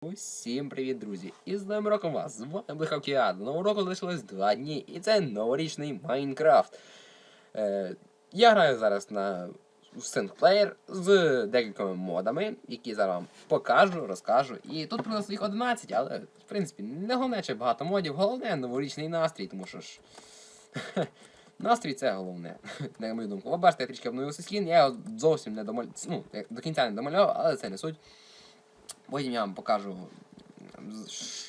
Усім привіт, друзі! І з новим роком вас! З вами Блихавкіад. Нового року залишилось два дні, і це новорічний Майнкрафт. Е, я граю зараз на синглплеєр з декількома модами, які зараз вам покажу, розкажу. І тут принесли їх 11, але в принципі не головне, чи багато модів, головне новорічний настрій, тому що ж. Настрій це головне, на мою думку. Ви бачите, я трішки обновився скін, я його зовсім не домалював, ну, до кінця не домалював, але це не суть. Потім я вам покажу,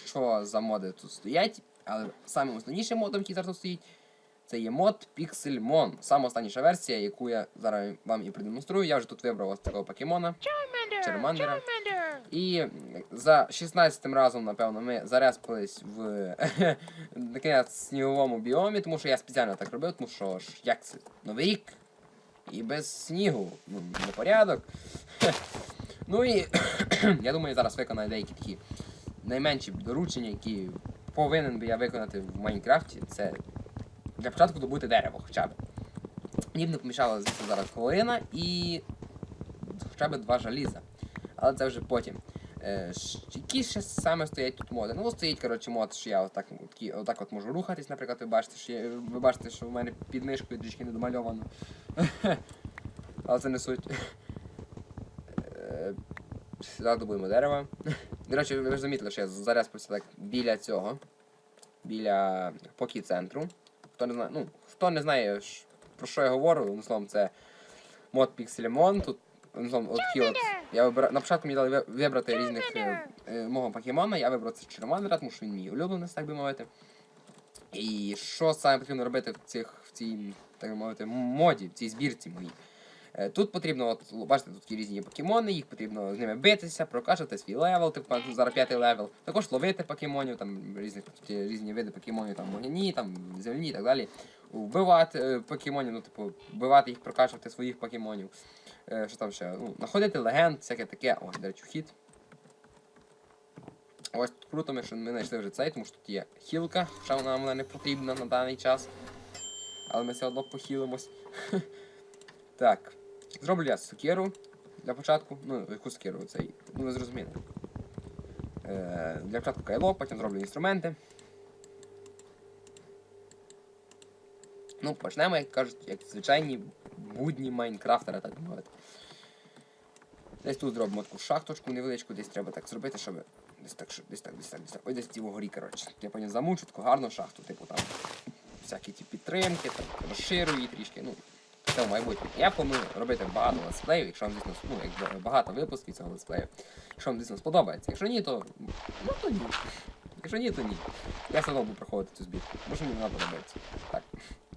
що за моди тут стоять. Але самим основнішим модом, який зараз тут стоїть, це є мод Pixelmon. Сама останніша версія, яку я зараз вам і продемонструю. Я вже тут вибрав ось такого покемона. Чермандера. І за 16 разом, напевно, ми зареспились в сніговому біомі, тому що я спеціально так робив, тому що ж як це новий рік і без снігу. Ну, непорядок. Ну і я думаю, зараз виконаю деякі такі найменші доручення, які повинен би я виконати в Майнкрафті. Це для початку добути дерево хоча б. Мені б не помішала, звісно, зараз хвилина і хоча б два жаліза. Але це вже потім. Е, які ще саме стоять тут моди? Ну, стоїть, коротше, мод, що я отак, такі, отак от можу рухатись, наприклад, ви бачите, що я, ви бачите, що в мене під мишкою трішки не домальовано. Але це не суть. Е, Зараз добуємо дерево. До речі, ви ж замітили, що я зареспався так біля цього. Біля покі центру. Хто не знає, ну, хто не знає, про що я говорю, одним словом, це мод Pixelmon. Тут одним словом, от такі. Я вибира... На початку мені дали вибрати різних е, е, мого покемона. Я вибрав це Чермандера, тому що він мій улюблений, так би мовити. І що саме потрібно робити в цих в цій, так би мовити, моді, в цій збірці моїй. Е, Тут потрібно, от, бачите, тут такі різні покемони, їх потрібно з ними битися, прокачати свій левел, типу зараз п'ятий левел. Також ловити покемонів, там різних різні види покемонів, там вогняні, там земляні і так далі. Вбивати е, покемонів, ну, типу, вбивати їх, прокачувати своїх покемонів. Е, що там ще? Ну, знаходити легенд, всяке таке. О, до речі, вхід. Ось тут круто, ми, що ми знайшли вже цей, тому що тут є хілка, хоча вона нам не потрібна на даний час. Але ми все одно похилимось. Так. Зроблю я сокиру для початку. Ну, яку сокиру цей. Ну, ви зрозуміли. Е, для початку кайло, потім зроблю інструменти. Ну, почнемо, як кажуть, як звичайні будні майнкрафтера, так мовити. Десь тут зробимо таку шахточку невеличку, десь треба так зробити, щоб. Десь так, десь так, десь так, десь так. Ось десь ті вгорі, коротше. Я потім замучу таку гарну шахту, типу там. Всякі ті підтримки, там, розширю її трішки. Ну, це в. Я планую робити багато летсплеїв, якщо вам, звісно, ну, як багато випусків цього летсплею. Якщо вам, звісно, сподобається. Якщо ні, то. Ну то ні. Якщо ні, то ні. Я все одно буду проходити цю збірку. Може мені вона подобається. Так.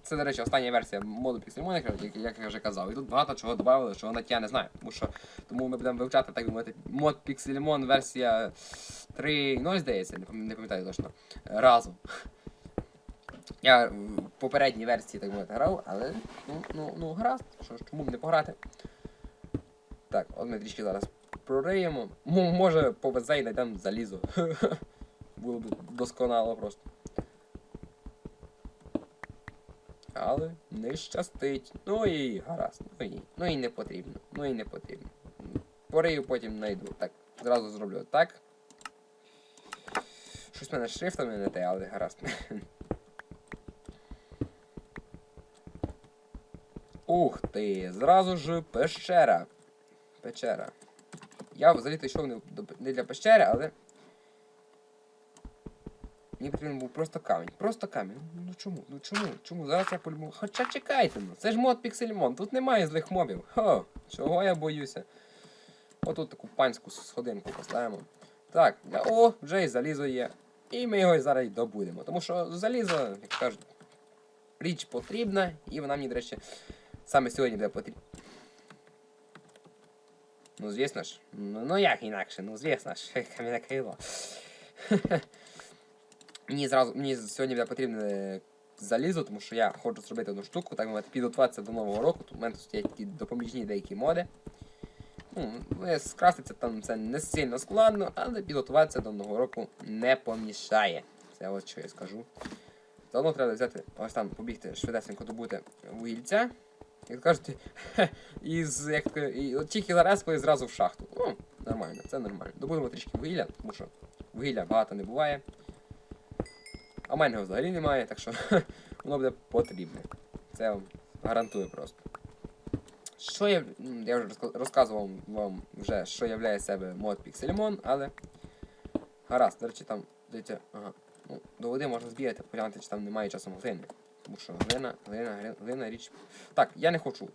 Це, до речі, остання версія моду Pixelmon, як, як, я вже казав. І тут багато чого додали, що навіть я не знаю. Тому що тому ми будемо вивчати, так би мовити, мод Pixelmon версія 3.0, здається, не пам- не пам'ятаю точно. Разом. Я в попередній версії так мовити грав, але ну, ну, ну гаразд, що ж, чому б не пограти. Так, от ми трішки зараз прориємо. М- може повезе і знайдемо залізо. Було б досконало просто. Але не щастить. Ну і гаразд. Ну і, ну і не потрібно. Ну і не потрібно. Порию потім знайду. Так, зразу зроблю так. Щось в мене з шрифтами не те, але гаразд. Ух ти! Зразу ж пещера. Печера. Я взагалі йшов не, не для пещери, але. Мені потрібен був просто камінь. Просто камінь. Ну чому? Ну чому? Чому? Зараз я по-любому. Хоча чекайте, ну. Це ж мод Pixelmon, тут немає злих мобів. Хо, чого я боюся? Отут таку панську сходинку поставимо. Так, я- о, вже і залізо є. І ми його зараз добудемо. Тому що залізо, як кажуть, річ потрібна, і вона мені, до речі, саме сьогодні буде потрібна. Ну, звісно ж. Ну, ну як інакше, ну звісно ж, кам'яне крило. Мені зразу мені сьогодні буде потрібне залізо, тому що я хочу зробити одну штуку, так мовити, підготуватися до нового року. Тут у мене стоять такі допоміжні деякі моди. Ну, ну, скрафтиться там це не сильно складно, але підготуватися до нового року не помішає. Це ось що я скажу. Заодно треба взяти, ось там побігти швидесенько добути вугільця. Як кажуть, із як і от тільки зараз зразу в шахту. Ну, нормально, це нормально. Добудемо трішки вугілля, тому що вугілля багато не буває. А в мене його взагалі немає, так що воно буде потрібне. Це я вам гарантую просто. Що я. Я вже розказував вам вже, що являє себе мод Pixelmon, але. Гаразд, до речі, там, дивіться, ага. Ну, до води можна збігати, поглянути, чи там немає часом глини. Тому що глина, глина, глина, річ. Так, я не хочу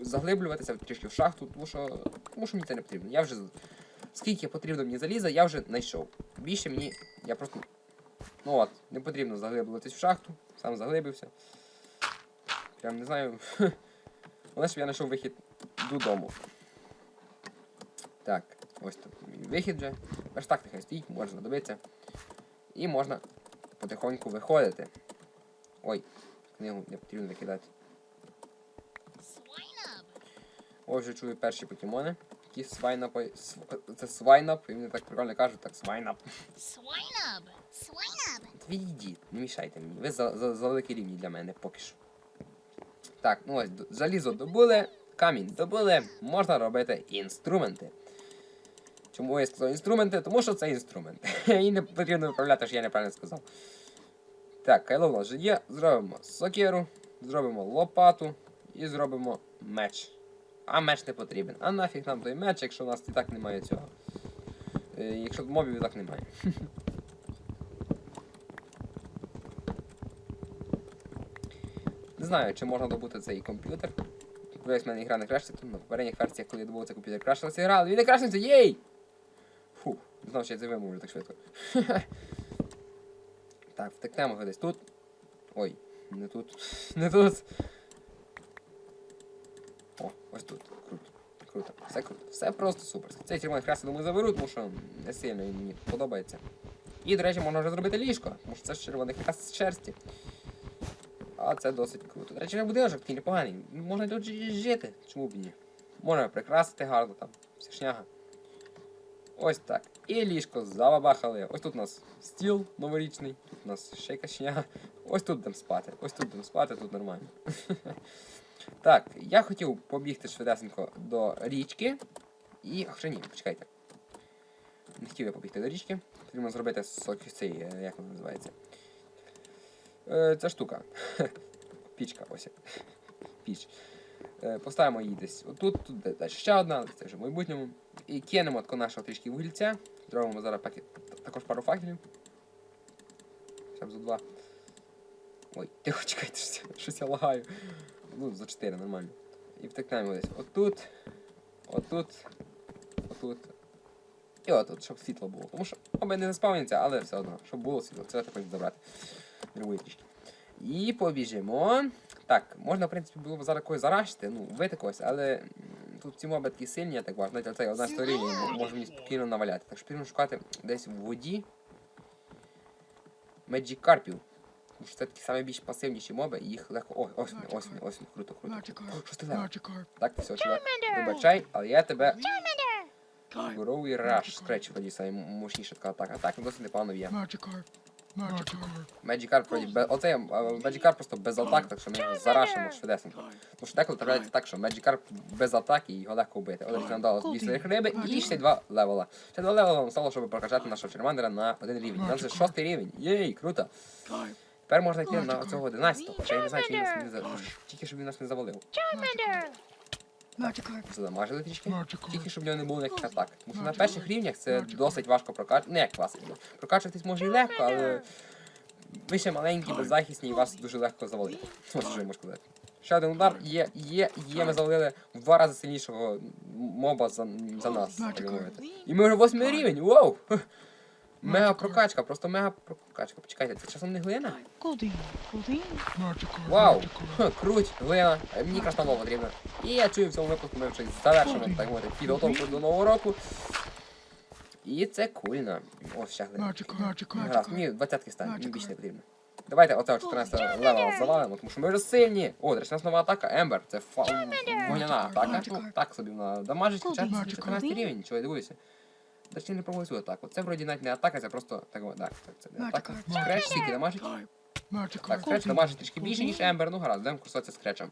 заглиблюватися трішки в шахту, тому що, тому що мені це не потрібно. Я вже скільки потрібно мені заліза, я вже знайшов. Більше мені. Я просто. Ну от, не потрібно заглиблюватись в шахту, сам заглибився. Прям не знаю. Головне, щоб я знайшов вихід додому. Так, ось тут вихід вже. Так нехай стоїть, можна добитися. І можна потихоньку виходити. Ой, книгу не потрібно викидати. Ось вже чую перші покемони. Які свайнапи. св- Це свайнап, і вони так прикольно кажуть, так свайнап. Swinub! От Відійдіть, не мішайте мені. Ви за, за, за великі рівні для мене поки що. Так, ну ось залізо добули, камінь добули, можна робити інструменти. Чому я сказав інструменти? Тому що це інструмент. І не потрібно виправляти, що я неправильно сказав. Так, кайло в вже є. Зробимо сокиру, зробимо лопату і зробимо меч. А меч не потрібен. А нафіг нам той меч, якщо у нас і так немає цього. Е, якщо мобів і так немає. Не знаю, чи можна добути цей комп'ютер. Весь в мене ігра не крашиться, тому на попередніх версіях, коли я добув цей комп'ютер, крашилася гра, але він не крашився, єй! Фух, знав, що я це вимовлю так швидко. Так, втекнемо десь тут. Ой, не тут. Не тут. О, ось тут. Круто. Круто. Все круто. Все просто супер. Цей червоний хрест, я думаю, заберу, тому що не сильно мені подобається. І, до речі, можна вже зробити ліжко, тому що це ж червоний хрест з шерсті. А це досить круто. До речі, будиночок такий непоганий. Можна тут жити. Чому б ні? Можна прикрасити гарно там. Вся шняга. Ось так. І ліжко забабахали. Ось тут у нас стіл новорічний, тут у нас ще шняга. Ось тут будемо спати. Ось тут будемо спати, тут нормально. Так, я хотів побігти швидесенько до річки. І. Ще ні, почекайте. Не хотів я побігти до річки. Потрібно зробити цей, е, як воно називається. Е, ця штука. Пічка, ось. Піч. Е, поставимо її десь отут, тут далі ще одна, це вже в майбутньому. І кинемо тако нашого трішки вугільця. Зробимо зараз пакет, також пару факелів. Щоб за два. Ой, тихо, чекайте, щось, я- лагаю. Ну, за чотири, нормально. І втикнемо десь отут, отут, отут. І отут, щоб світло було. Тому що оба не заспавняться, але все одно, щоб було світло, це також забрати. Другої трішки. І побіжимо. Так, можна, в принципі, було б зараз когось зарашити, ну, вбити когось, але тут ці моби такі сильні, я так бачу, навіть оцей одна сторіння може мені спокійно наваляти. Так що потрібно шукати десь в воді меджікарпів. Тому що це такі самі більш пасивніші моби, і їх легко. Ой, ось вони, ось вони, ось вони, круто, круто. Magikarp. Що ти. Так, все, чувак. Вибачай, але я тебе. Здоровий раш, скреч воді самі мощніша така атака. Так, досить непогано б'є. Magikarp. Magikarp. Меджікар вроді без оцей Меджікар просто без атак, так що ми його зарашимо швидесенько. Тому що деколи трапляється так, що Меджікар без атаки і його легко вбити. От нам дало дві сирих риби і ще два левела. Ще два левела нам стало, щоб прокачати нашого Чермандера на один рівень. У нас вже шостий рівень. Єй, круто. Тепер можна йти на цього 11-го, хоча я не знаю, чи він нас не за... Тільки щоб він нас не завалив. Magikarp. Задамажили трішки. Тільки щоб в нього не було ніяких атак. Тому що на перших рівнях це досить важко прокачувати. Не як класика. Прокачуватись може і легко, але ви ще маленькі, беззахисні, і вас дуже легко завалити. Ось що я можу сказати. Ще один удар є, є, є, ми завалили в два рази сильнішого моба за, за нас, так мовити. І ми вже восьмий рівень, вау! Мега прокачка, просто мега прокачка. Почекайте, це часом не глина? Goldine. Magikarp. Вау! Ха, Круть, глина, а мені краснова потрібна. І я чую в цьому випуску ми вже завершимо так мовити підготовку до нового року. І це кульно. Ось ще глина. Гаразд, мені 20 стань, мені більше не потрібно. Давайте оцього 14 левела завалимо, тому що ми вже сильні. О, нас нова атака Ембер. Це фа... вогняна атака. Ну, так собі вона дамажить, хоча це 14 рівень, чого я дивуюся. До речі, не цю атаку. Це вроді навіть не атака, це просто так, так, так, це не атака. Скреч скільки дамажить? Так, скреч дамажить трішки більше, ніж Ембер, ну гаразд, будемо курсуватися скречем.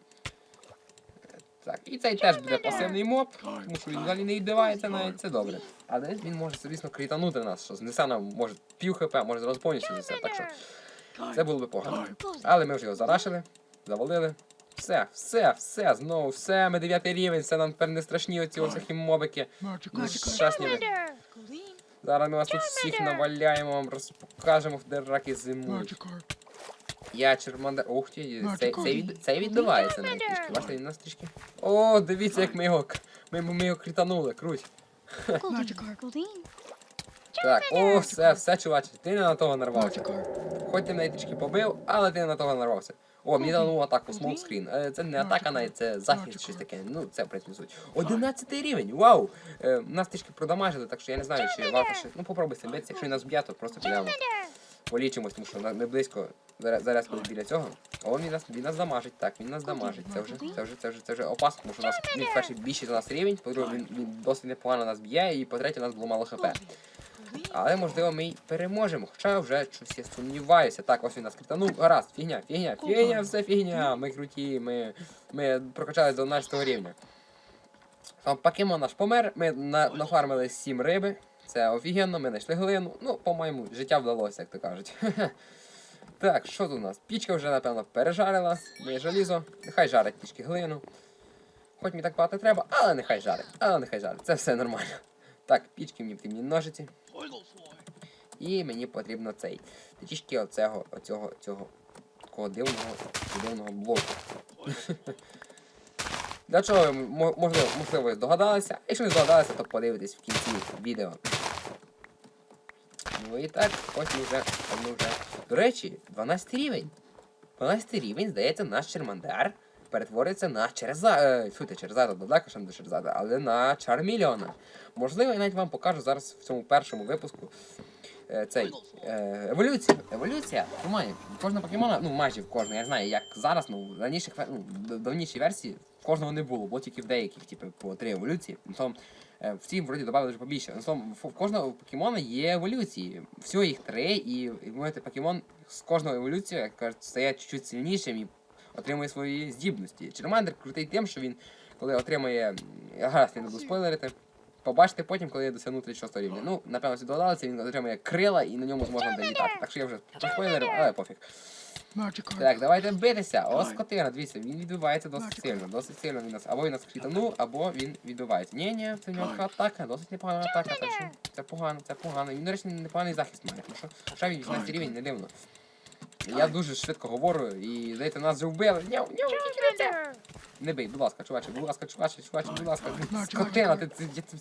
Так, і цей теж буде пасивний моб, тому що він взагалі не відбивається навіть, це добре. Але він може, звісно, крітанути нас, що знесе нам може пів хп, може зразу повністю знесе, так що це було би погано. Але ми вже його зарашили, завалили. Все, все, все, знову все, ми дев'ятий рівень, все нам тепер не страшні оці ось мобики. Ну, card. Зараз ми вас тут всіх наваляємо, вам розпокажемо, де раки зимують. Я чермандер. Ух ти, цей, цей, від, цей відбивається навіть трішки. Бачите, він нас трішки. О, дивіться, як ми його, к- ми, ми його кританули, круть. Так, о, все, все, чуваче, ти не на того нарвався. Хоч ти мене трішки побив, але ти не на того нарвався. О, мені дано атаку, смолскрін. Е, Це не атака навіть, це захист, щось таке. Ну, це в принципі суть. 11 рівень, вау! Е, Нас трішки продамажили, так що я не знаю, чи варто ще. Ну, попробуй себе якщо він нас б'є, то просто підемо. Полічимось, тому що не близько зараз, зараз коли біля цього. О, він нас, він нас дамажить, так, він нас дамажить. Це вже, це вже, це вже, це вже опасно, тому що у нас він перший більший за нас рівень, по-друге, він, він досить непогано нас б'є, і по-третє, у нас було мало хп. Але можливо ми й переможемо. Хоча вже щось я сумніваюся. Так, ось він нас кританув. Гаразд, фігня, фігня, фігня, все фігня. Ми круті, ми, ми прокачались до 11 рівня. Там покемон наш помер, ми на, нафармили 7 риби. Це офігенно, ми знайшли глину. Ну, по-моєму, життя вдалося, як то кажуть. Так, що тут у нас? Пічка вже, напевно, пережарила. Моє желізо. Нехай жарить трішки глину. Хоч мені так багато треба, але нехай жарить. Але нехай жарить. Це все нормально. Так, пічки мені потрібні ножиці. І мені потрібно цей. Трішки оцього, оцього, цього такого дивного, дивного блоку. Для чого можливо, можливо здогадалися? Якщо не здогадалися, то подивитесь в кінці відео. Ну і так, ось ми вже, ми вже. До речі, 12 рівень. 12 рівень, здається, наш Чермандар перетвориться на Череза. Е, фу, ти Черезада, не до Черезада, але на Чармільйона. Можливо, я навіть вам покажу зараз в цьому першому випуску е, цей е, еволюція. Еволюція. Немає. Кожного покемона, ну майже в кожного, я знаю, як зараз, ну в раніших ну, давнішій версії кожного не було, було тільки в деяких, типу, по три еволюції. Ну, Тому, е, в цій вроді додали вже побільше. Ну, в кожного покемона є еволюції. Всього їх три, і, можете покемон з кожного еволюцією, як кажуть, стає чуть-чуть сильнішим і отримує свої здібності. Чермандр крутий тим, що він, коли отримує. Гаразд, не буду спойлерити. Побачите потім, коли я досягну 36 рівня. Ну, напевно, всі догадалися, він отримує крила і на ньому зможна долітати. Так що я вже спойлерив, але пофіг. Так, давайте битися. О, скотина, дивіться, він відбивається досить сильно. Досить сильно він нас. Або він нас крітанув, або він відбивається. Ні, ні, це в нього така атака, досить непогана атака, так що це погано, це погано. Він, до речі, непоганий захист має, тому що ще він 18 рівень, не дивно. Я дуже швидко говорю і здається, нас вже вбили. Няу, няу, тільки не це. Бий, будь ласка, чуваче, будь ласка, чуваче, чуваче, будь ласка. Скотина, ти, ти, ти, ти,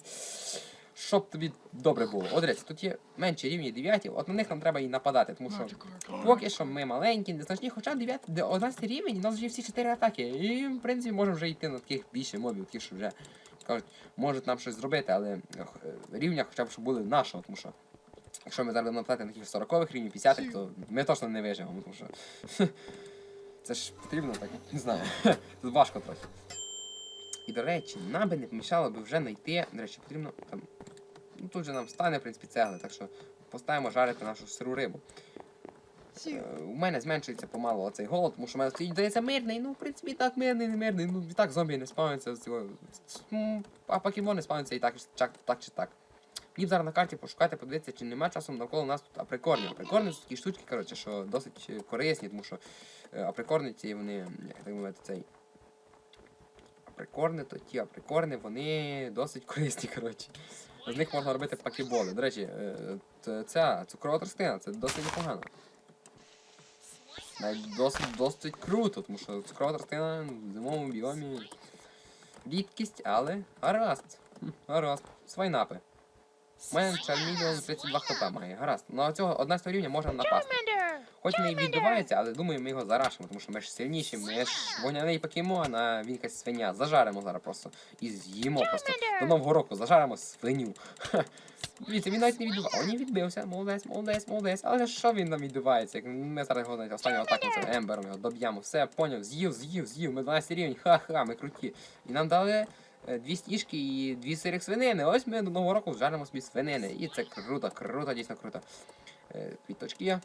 щоб тобі добре було. От речі, тут є менші рівні 9, от на них нам треба і нападати, тому що Поки що ми маленькі, незначні, хоча 9, 11 рівень, у нас вже є всі 4 атаки. І в принципі можемо вже йти на таких більше мобів, ті, що вже кажуть, можуть нам щось зробити, але рівня хоча б щоб були нашого, тому що якщо ми зараз будемо на таких 40-х рівнів, 50-х, то ми точно не виживемо, тому що це ж потрібно так, не знаю. Тут важко трохи. І до речі, нам би не помішало би вже знайти, до речі, потрібно там. Ну тут же нам стане, в принципі, цегли, так що поставимо жарити нашу сиру рибу. Е, У мене зменшується помалу оцей голод, тому що в мене стоїть, здається, мирний. Ну, в принципі, і так мирний, не мирний. Ну, і так зомбі не спавняться А покемони спавняться і так, так, так чи так. Б зараз на карті пошукати, подивитися, чи нема часом навколо нас тут априкорні. Априкорни це такі штучки, коротше, що досить е, корисні, тому що е, априкорни ці вони, як так мовити, цей. Априкорни, то ті априкорни, вони досить корисні, коротше. З них можна робити пакеболи. До речі, е, ця цукрова тростина, це досить непогано. Досить, досить круто, тому що цукрова тростина в зимовому біомі рідкість, але гаразд. Гаразд. Свайнапи. Мене чармільйон 32 хп має. Гаразд. На цього 11 рівня можна напасти. Хоч не відбивається, але думаю, ми його зарашимо, тому що ми ж сильніші, ми ж вогняний покемон, а він якась свиня. Зажаримо зараз просто. І з'їмо просто. До нового року зажаримо свиню. Дивіться, він навіть не відбивав. О, не відбився. Молодець, молодець, молодець. Але що він там відбивається? Як ми зараз його навіть останнього атаку цим ембером його доб'ємо. Все, поняв, з'їв, з'їв, з'їв. Ми 12 рівень, ха-ха, ми круті. І нам дали дві стіжки і дві сирих свинини. Ось ми до нового року жаримо собі свинини. І це круто, круто, дійсно круто. Е, Квіточки є.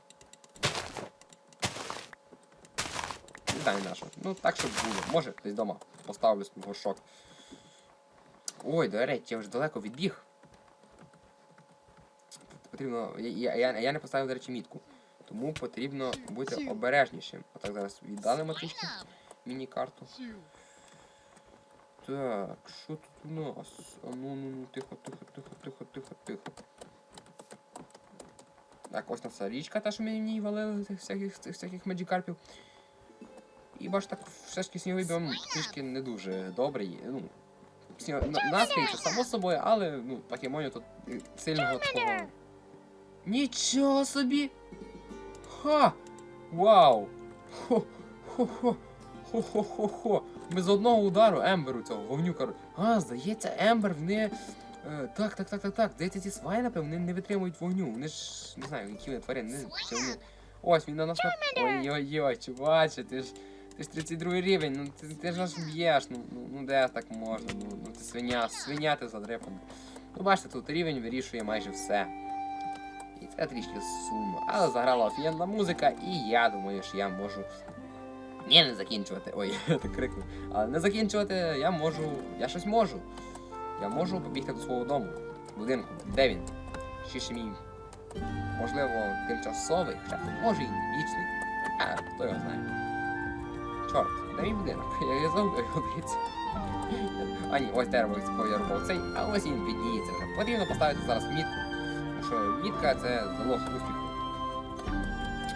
Не знаю на що. Ну так, щоб було. Може, десь вдома поставлю горшок. Ой, до речі, я вже далеко відбіг. Потрібно. Я, я, я не поставив, до речі, мітку. Тому потрібно бути обережнішим. Отак зараз віддалимо трішки міні-карту. Так, що тут у нас? А ну ну ну тихо, тихо, тихо, тихо, тихо, тихо. Так, ось наша річка, та що в валили цих всяких, цих всяких меджикарпів. І бач так, все ж таки сніговий біом трішки не дуже добрий. Ну, сніг... на- настрій це само собою, але ну, покемонів тут сильного такого. Нічого собі! Ха! Вау! Хо! Хо-хо! Хо-хо-хо-хо! Ми з одного удару Емберу цього вогнюка. А, здається, Ембер в не. Е, так, так, так, так, так. Здається, ці свайнапи вони не витримують вогню. Вони ж не знаю, які вони тварини. Не, чи вони... Ось він на нас на. Ой-ой-ой, чуваче, ти ж. Ти ж 32 рівень, ну ти, ти ж нас б'єш, ну, ну, ну де так можна, ну, ну ти свиня, свиня ти задрипана. Ну бачите, тут рівень вирішує майже все. І це трішки сумно. Але заграла офігенна музика, і я думаю, що я можу. Ні, не закінчувати. Ой, я так крикнув. Але не закінчувати я можу. Я щось можу. Я можу побігти до свого дому. Будинку. Де він? Ще ще мій. Можливо, тимчасовий, хоча може і вічний. А, хто його знає. Чорт, де мій будинок? Я, забув його дивіться. А ні, ось дерево я цей, а ось він підніється вже. Потрібно поставити зараз мітку. Тому що мітка це залог успіху.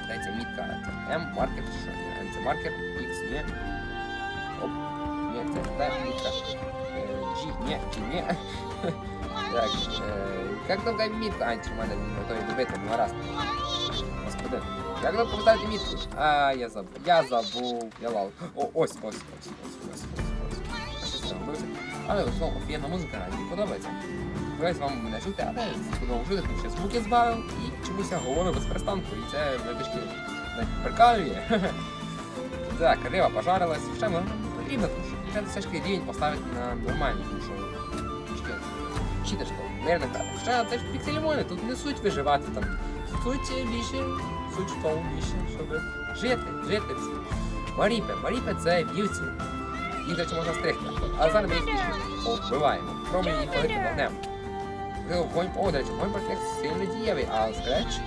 Дайте мітка це М, маркер чи що? Це маркер, X, ні. Оп, ні, це Т, мітка. G, ні, G, ні. Так, як довга мітка? А, чи в мене не ну гаразд. Господин, як довго поставити мітку? А, я забув, я забув, я лав. О, ось, ось, ось, ось, ось, ось, ось. Але в основному офігенна музика, мені подобається. Сподіваюсь, вам мене чути, але чути, тому що звуки збавив і чомусь я говорю без перестанку, і це трішки прикалює. Так, риба пожарилась, ще ми потрібно все ж таки рівень поставити на нормальний, тому що трішки читерсько, мирно грати. Хоча це ж пікселімони, тут не суть виживати там. Суть більше, суть в більше, щоб жити, жити. Маріпе, Маріпе це вівці. Їх, до можна стригти. А зараз ми їх вбиваємо. Пробуємо їх палити вогнем. Вогонь, о, до речі, вогонь проти них сильно дієвий, а скреч.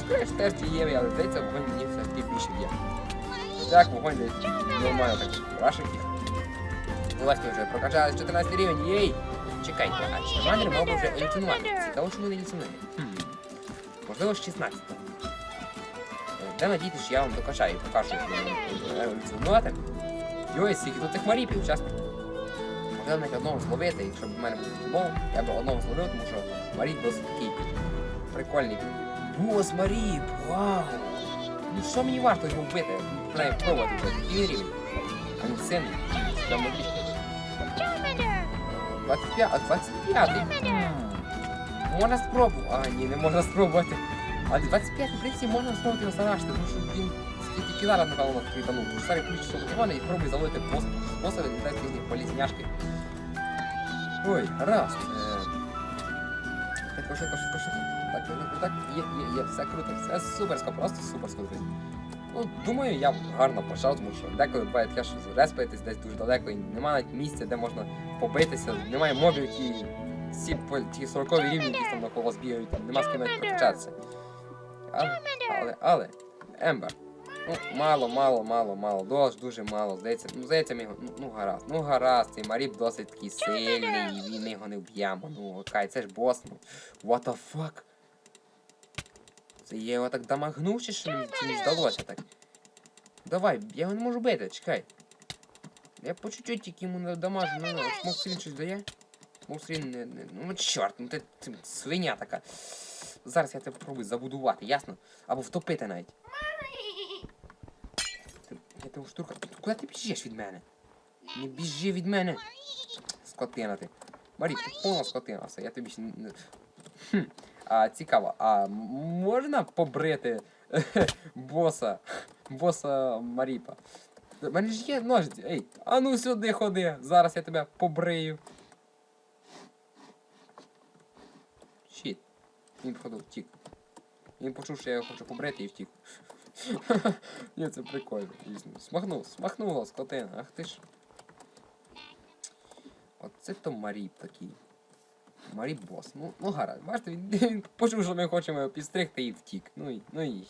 Скреч теж дієвий, але здається, вогонь мені все ж таки більше б'є. Так, вогонь десь нормально так рашить їх. Ось ми вже прокачали 14 рівень, єй! Чекайте, а чи Чармандер мав би вже еволюціонувати? Цікаво, чому не еволюціонує? Можливо, з 16 Е, Де надійтесь, що я вам докачаю і покажу, як воно еволюціонувати. Йой, скільки тут цих маріпів, чесно. Можливо, навіть одного зловити, якщо б в мене був футбол, я б одного зловив, тому що Маріп досить такий прикольний. Бос Маріп, вау! Ну що мені варто його вбити? Принаймні пробувати вже такий рівень. А він сильний, прямо трішки. Charmander. 25, а 25 Можна спробувати. А, ні, не можна спробувати. А 25, в принципі, можна спробувати зарашити, тому що він тільки зараз, напевно, кританув. Тому старий ключ Івана і пробуй залити. Боса відлітає різні полізняшки. Ой, раз. Е... Так, швидко, швидко, швидко. Так, так, так, так, є, є, є, все круто, все суперсько, просто суперсько, друзі. Ну, думаю, я гарно почав, тому що деколи буває таке, що респаєтесь десь дуже далеко і немає навіть місця, де можна побитися, немає мобів, які всі ті 40 рівні якісь там навколо вас бігають, там нема з ким навіть прокачатися. Але, але, але, Ембер. Ну, мало, мало, мало, мало, дуже, дуже мало. Здається, ну, здається, ми його, ну, ну гаразд, ну гаразд, цей Маріп досить такий сильний, і він його не вб'ємо. Ну, окей, це ж бос, ну, what the fuck? Це я його так дамагнув, чи що мені, чи мені здалося так? Давай, я його не можу бити, чекай. Я по чуть-чуть тільки йому не дамажу, ну, ну, смокстрін щось дає? Смокстрін не, не, ну чорт, ну ти, ти свиня така. Зараз я тебе попробую забудувати, ясно? Або втопити навіть. Я тебе штурка. Куди ти біжиш від мене? Не біжи від мене. Скотина ти. Марі, ти повна скотина, все, я тобі ще не. не- Хм. А, цікаво, а можна побрити боса, боса Маріпа? У мене ж є ножиці. Ей, а ну сюди ходи, зараз я тебе побрию. Щіт. Він походу втік. Він почув, що я його хочу побрити і втік. Ні, це прикольно, дійсно. Смахнув, смахнула скотина, ах ти ж. Оце то Маріп такий. Маріп бос. Ну, ну гаразд. Бачите, він, він почув, що ми хочемо його підстригти і втік. Ну і, ну і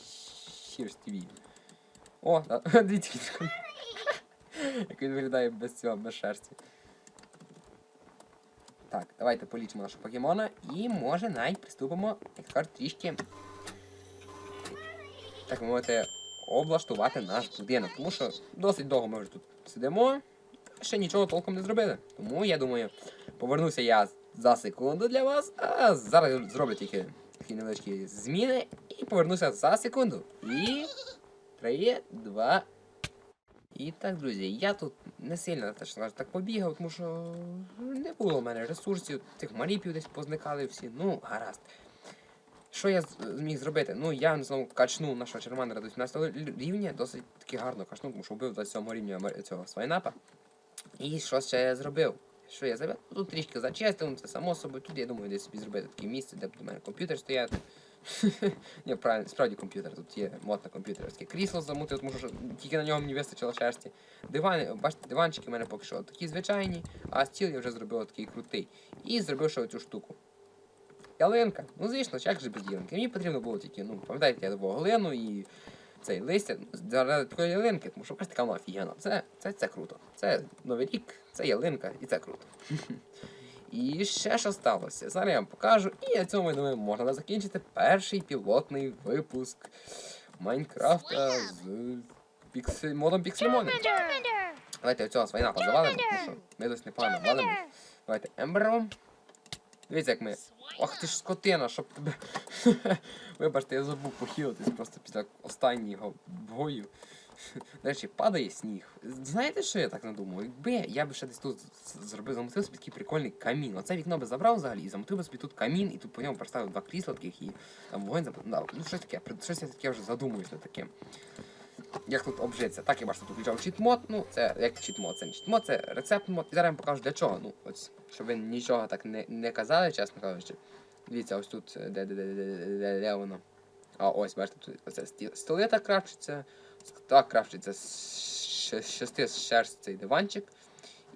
щирс ТВ. О, да, дивіться, як він виглядає без цього, без шерсті. Так, давайте полічимо нашого покемона і може навіть приступимо, як кажуть, трішки. Так мовити, облаштувати наш будинок. Тому що досить довго ми вже тут сидимо, ще нічого толком не зробили. Тому я думаю, повернуся я за секунду для вас, а зараз зроблю тільки такі невеличкі зміни і повернуся за секунду. І. Три, два. І так, друзі, я тут не сильно так, так побігав, тому що не було в мене ресурсів, цих маріпів десь позникали всі. Ну, гаразд. Що я зміг зробити? Ну, я знову качнув нашого чермандера до 17 рівня, досить таки гарно качнув, тому що вбив 27 рівня цього свайнапа. І що ще я зробив? Що я зробив? Ну, Тут трішки зачистив, це само собою. Тут я думаю, десь собі зробити таке місце, де буде в мене комп'ютер стояти. Ні, правильно, справді комп'ютер. Тут є мод на комп'ютерське крісло замутив, тому що тільки на ньому мені вистачило шерсті. Диван, бачите, диванчики в мене поки що такі звичайні, а стіл я вже зробив такий крутий. І зробив ще оцю штуку. Ялинка. Ну, звісно, як же без ялинки. Мені потрібно було тільки, ну, пам'ятаєте, я добував глину і цей листя заради такої ялинки, тому що така вона офігенна. Це, це, це круто. Це Новий рік, це ялинка і це круто. І ще що сталося. Зараз я вам покажу, і на цьому, я думаю, можна закінчити перший пілотний випуск Майнкрафта з піксель... модом Піксельмони. Давайте оцього свайнапа завалимо, тому що ми досить непогано валимо. Давайте ембером. Дивіться, як ми. Ох ти ж скотина, щоб тебе. Вибачте, я забув похилитись просто після останнього бою. До падає сніг. Знаєте, що я так надумав? Якби я б ще десь тут зробив, замотив собі такий прикольний камін. Оце вікно би забрав взагалі і замотив би собі тут камін, і тут по ньому поставив два крісла таких і там вогонь запитав. Ну, щось таке, щось я таке вже задумуюсь над таким. Як тут обжитися? Так, я бачу, тут включав чіт-мод. Ну, це як чіт-мод, це не чіт-мод, це рецепт мод. І зараз я вам покажу для чого. Ну, ось, щоб ви нічого так не, не казали, чесно кажучи. Дивіться, ось тут, е, де, де, де, де, де, де, воно. А ось, бачите, тут оце столи так крафчиться, так крафчиться з шести шерсть цей диванчик.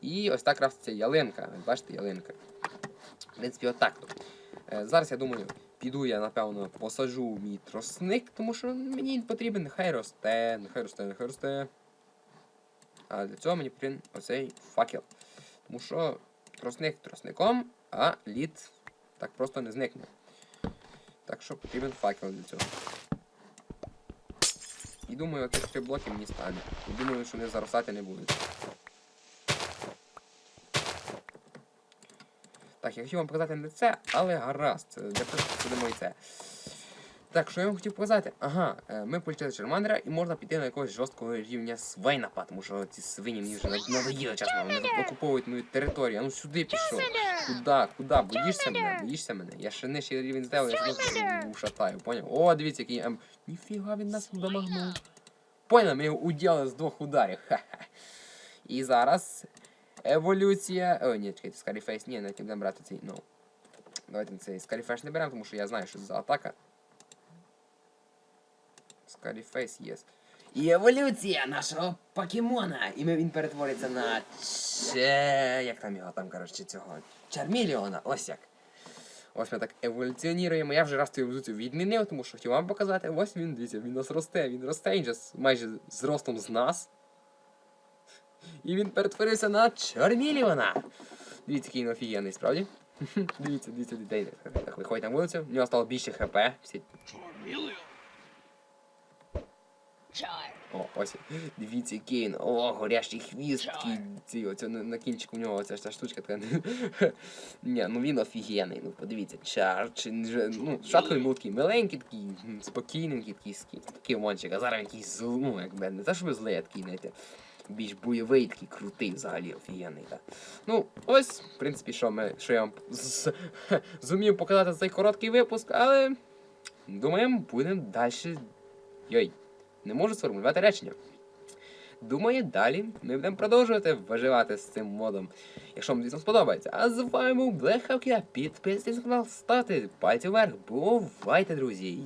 І ось так крафтиться ялинка. Бачите, ялинка. В принципі, отак тут. Е, Зараз я думаю, піду я, напевно, посаджу мій тросник, тому що мені потрібен, нехай росте, нехай росте, нехай росте. А для цього мені потрібен оцей факел. Тому що тросник тросником, а лід так просто не зникне. Так що потрібен факел для цього. І думаю, отих три блоки мені стане. І думаю, що вони заростати не будуть. Так, я хотів вам показати не це, але гаразд. Початку сидимо і це. Так, що я вам хотів показати? Ага, е, ми полетіли Чермандера і можна піти на якогось жорсткого рівня свайнапа, тому що ці свині мені вже над- надоїли чесно, вони окуповують мою територію. А ну сюди пішов. Куда, куда? Боїшся мене? Боїшся мене? Я ще нижчий рівень здав, я ще ушатаю, поняв? О, дивіться, який ем. Ніфіга він нас домагнув. Поняв, ми його уділи з двох ударів. Ха-ха. І зараз еволюція. О, ні, чекайте, Скаріфейс, ні, не будемо брати цей, ну. Давайте цей Скаріфейс не беремо, тому що я знаю, що це за атака. Скаріфейс є. І еволюція нашого покемона. І він перетвориться на че... Як там його там, коротше, цього. Чарміліона, ось як. Ось ми так еволюціонуємо. Я вже раз цю еволюцію відмінив, тому що хотів вам показати. Ось він, дивіться, він нас росте, він росте, він же майже зростом з нас. І він перетворився на Чарміліона. Дивіться, який він офігенний, справді? дивіться, дивіться, дітей. Так, виходить на вулицю, в нього стало більше хп. Всі О, ось. Дивіться, він. О, горящий хвіст. Такий, ці, оце на, на кінчику в нього оця ж та штучка така. Ні, ну він офігенний. Ну подивіться, чар, чи вже, ну, спочатку він був такий миленький, такий спокійненький, такий, скі- такий мончик, а зараз він такий зл, ну, якби, не те, щоб злий, а такий, знаєте, більш бойовий, такий крутий взагалі офігенний. Так. Ну, ось, в принципі, що, ми, що я вам зумів показати цей короткий випуск, але думаємо, будемо далі. Йой. Не можу сформулювати речення. Думаю, далі ми будемо продовжувати виживати з цим модом. Якщо вам звісно сподобається. А з вами був Hawk, Підписуйтесь на канал, ставте пальці вверх. Бувайте, друзі!